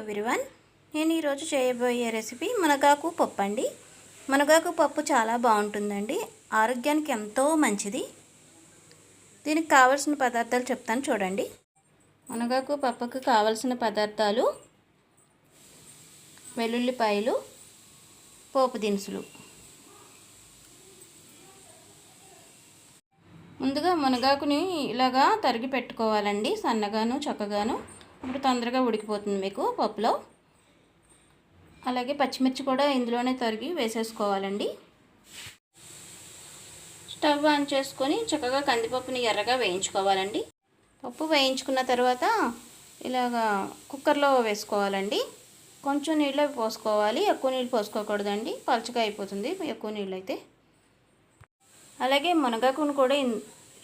Everyone నేను ఈరోజు చేయబోయే రెసిపీ మునగాకు పప్పు అండి. మునగాకు పప్పు చాలా బాగుంటుందండి. ఆరోగ్యానికి ఎంతో మంచిది. దీనికి కావలసిన పదార్థాలు చెప్తాను చూడండి. మునగాకు పప్పుకు కావలసిన పదార్థాలు వెల్లుల్లిపాయలు పోపు దినుసులు. ముందుగా మునగాకుని ఇలాగా తరిగి పెట్టుకోవాలండి. సన్నగాను చక్కగాను. ఇప్పుడు తొందరగా ఉడికిపోతుంది మీకు పప్పులో. అలాగే పచ్చిమిర్చి కూడా ఇందులోనే తరిగి వేసేసుకోవాలండి. స్టవ్ ఆన్ చేసుకొని చక్కగా కందిపప్పుని ఎర్రగా వేయించుకోవాలండి. పప్పు వేయించుకున్న తర్వాత ఇలాగా కుక్కర్లో వేసుకోవాలండి. కొంచెం నీళ్ళు పోసుకోవాలి. ఎక్కువ నీళ్ళు పోసుకోకూడదండి. పలచగా అయిపోతుంది ఎక్కువ నీళ్ళు అయితే అలాగే మునగాకును కూడా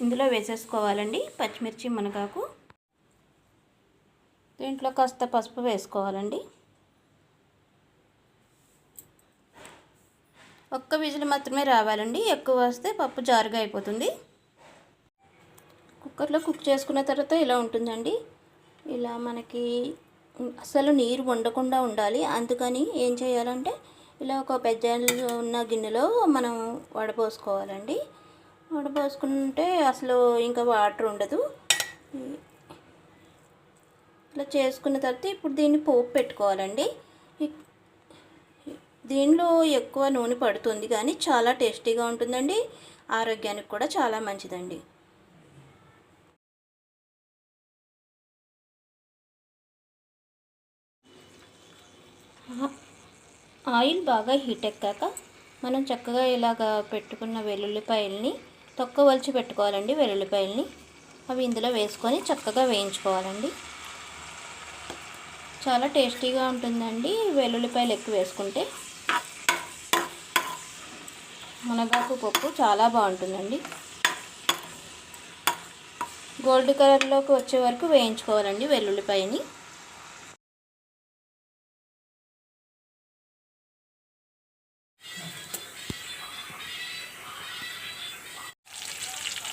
ఇందులో వేసేసుకోవాలండి. పచ్చిమిర్చి మునగాకు. దీంట్లో కాస్త పసుపు వేసుకోవాలండి. ఒక్క విజిల్ మాత్రమే రావాలండి. ఎక్కువ వస్తే పప్పు జారుగా అయిపోతుంది. కుక్కర్లో కుక్ చేసుకున్న తర్వాత ఇలా ఉంటుందండి. ఇలా మనకి అసలు నీరు ఉండకుండా ఉండాలి. అందుకని ఏం చేయాలంటే ఇలా ఒక పెద్ద ఉన్న గిన్నెలో మనం వడపోసుకోవాలండి. వడపోసుకుంటే అసలు ఇంకా వాటర్ ఉండదు. ఇట్లా చేసుకున్న తర్వాత ఇప్పుడు దీన్ని పోపు పెట్టుకోవాలండి. దీనిలో ఎక్కువ నూనె పడుతుంది కానీ చాలా టేస్టీగా ఉంటుందండి. ఆరోగ్యానికి కూడా చాలా మంచిదండి. ఆయిల్ బాగా హీట్ ఎక్కాక మనం చక్కగా ఇలాగ పెట్టుకున్న వెల్లుల్లిపాయల్ని తొక్క వలిచి పెట్టుకోవాలండి. వెల్లుల్లిపాయల్ని అవి ఇందులో వేసుకొని చక్కగా వేయించుకోవాలండి. చాలా టేస్టీగా ఉంటుందండి. వెల్లుల్లిపాయలు ఎక్కువ వేసుకుంటే మునగాకు పప్పు చాలా బాగుంటుందండి. గోల్డ్ కలర్లోకి వచ్చే వరకు వేయించుకోవాలండి వెల్లుల్లిపాయని.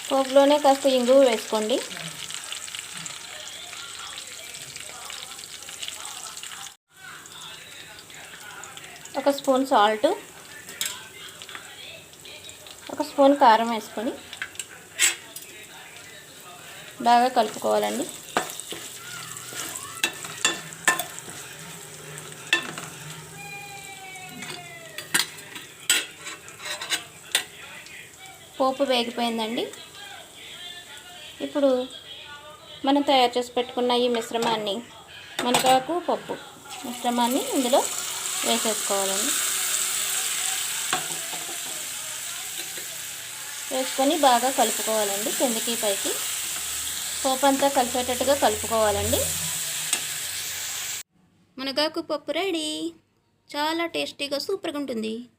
పోపులోనే కాస్త ఇంగువ వేసుకోండి. ఒక స్పూన్ సాల్ట్ ఒక స్పూన్ కారం వేసుకొని బాగా కలుపుకోవాలండి. పోపు వేగిపోయిందండి. ఇప్పుడు మనం తయారు చేసి పెట్టుకున్న ఈ మిశ్రమాన్ని మనకాకు పప్పు మిశ్రమాన్ని ఇందులో వేసేసుకోవాలండి. వేసుకొని బాగా కలుపుకోవాలండి కిందకి పైకి. పోపు అంతా కలిపేటట్టుగా కలుపుకోవాలండి. మునగాకు పప్పు రెడీ. చాలా టేస్టీగా సూపర్గా ఉంటుంది.